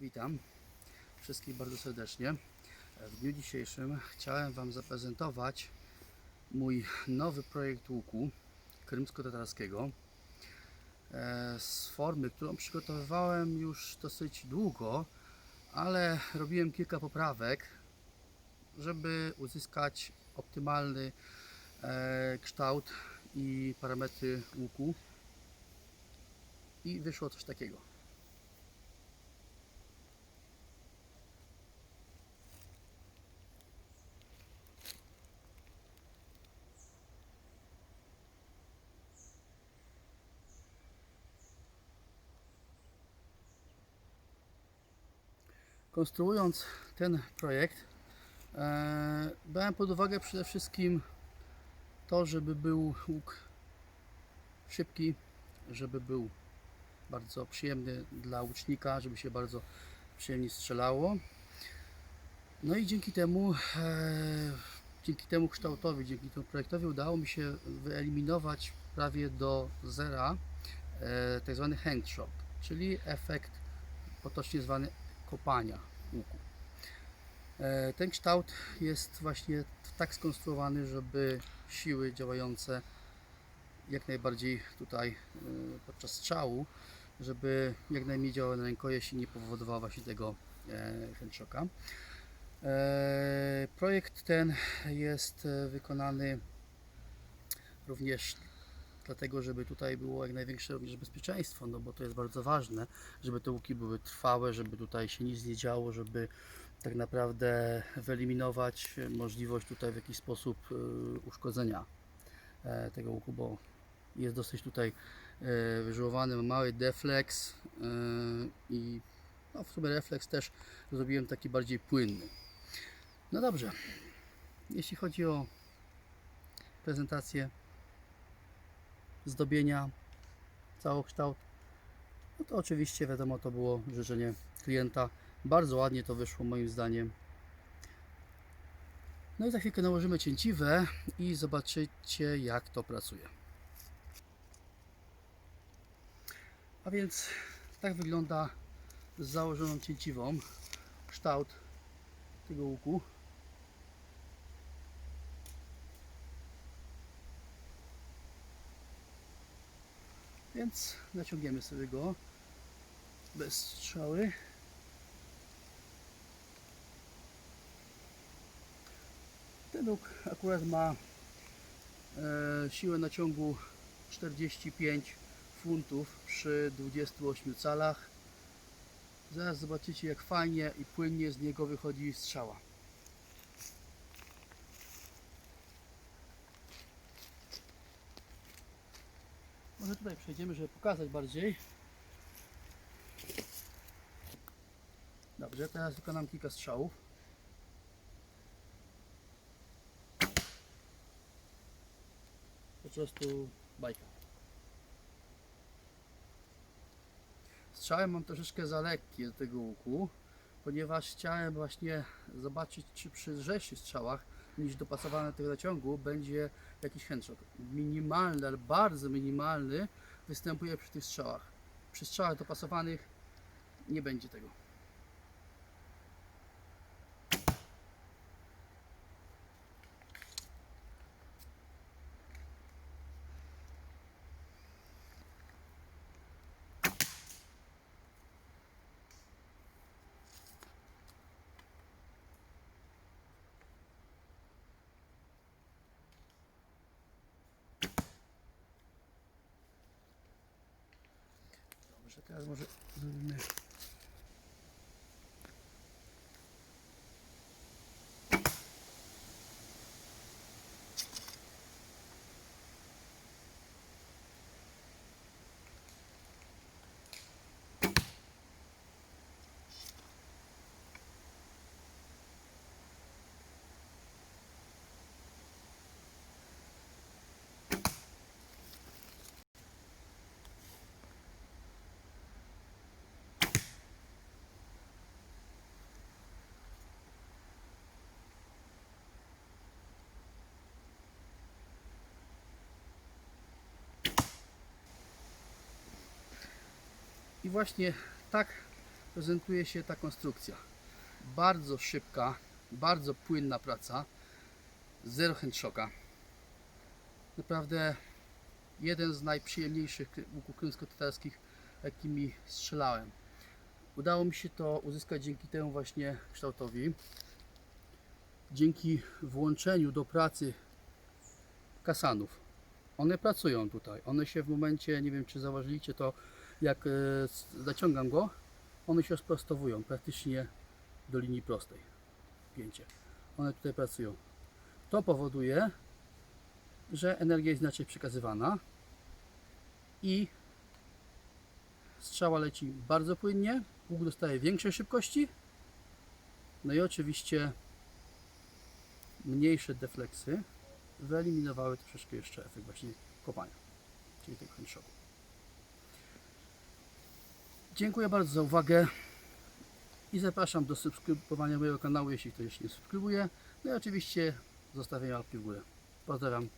Witam wszystkich bardzo serdecznie. W dniu dzisiejszym chciałem Wam zaprezentować mój nowy projekt łuku krymsko-tatarskiego e, z formy, którą przygotowywałem już dosyć długo, ale robiłem kilka poprawek, żeby uzyskać optymalny e, kształt i parametry łuku i wyszło coś takiego. Konstruując ten projekt, e, brałem pod uwagę przede wszystkim to, żeby był łuk szybki, żeby był bardzo przyjemny dla łucznika, żeby się bardzo przyjemnie strzelało. No i dzięki temu, e, dzięki temu kształtowi, dzięki temu projektowi udało mi się wyeliminować prawie do zera e, tak zwany hand shot, czyli efekt potocznie zwany kopania łuku. E, Ten kształt jest właśnie tak skonstruowany, żeby siły działające jak najbardziej tutaj e, podczas strzału, żeby jak najmniej działały na rękojeść i nie powodowała właśnie tego handshocka. E, Projekt ten jest wykonany również dlatego, żeby tutaj było jak największe również bezpieczeństwo, no bo to jest bardzo ważne, żeby te łuki były trwałe, żeby tutaj się nic nie działo, żeby tak naprawdę wyeliminować możliwość tutaj w jakiś sposób e, uszkodzenia e, tego łuku, bo jest dosyć tutaj e, wyżyłowany mały deflex i no, w sumie refleks też zrobiłem taki bardziej płynny. No dobrze, jeśli chodzi o prezentację zdobienia, całokształt, no to oczywiście wiadomo to było życzenie klienta. Bardzo ładnie to wyszło moim zdaniem. No i za chwilkę nałożymy cięciwę i zobaczycie jak to pracuje. A więc tak wygląda z założoną cięciwą kształt tego łuku. Więc naciągniemy sobie go bez strzały. Ten łuk akurat ma e, siłę naciągu 45 funtów przy 28 calach. Zaraz zobaczycie jak fajnie i płynnie z niego wychodzi strzała. Może tutaj przejdziemy, żeby pokazać bardziej. Dobrze, teraz wykonam kilka strzałów. Po prostu bajka. Strzałem mam troszeczkę za lekkie do tego łuku, ponieważ chciałem właśnie zobaczyć, czy przy lżejszych strzałach niż dopasowane do tego naciągu będzie jakiś handshot. Minimalny, ale bardzo minimalny występuje przy tych strzałach. Przy strzałach dopasowanych nie będzie tego. Teraz może zrobimy. I właśnie tak prezentuje się ta konstrukcja. Bardzo szybka, bardzo płynna praca, zero handshocka. Naprawdę jeden z najprzyjemniejszych łuków krymsko-tatarskich, jakimi strzelałem. Udało mi się to uzyskać dzięki temu właśnie kształtowi. Dzięki włączeniu do pracy kasanów. One pracują tutaj. One się w momencie, nie wiem czy zauważyliście to, jak e, zaciągam go, one się rozprostowują praktycznie do linii prostej. Pięcie. One tutaj pracują. To powoduje, że energia jest inaczej przekazywana i strzała leci bardzo płynnie, łuk dostaje większej szybkości, no i oczywiście mniejsze defleksy wyeliminowały troszeczkę jeszcze efekt właśnie kopania, czyli tego handshoku. Dziękuję bardzo za uwagę i zapraszam do subskrybowania mojego kanału, jeśli ktoś nie subskrybuje. No i oczywiście zostawienia łapki w górę. Pozdrawiam.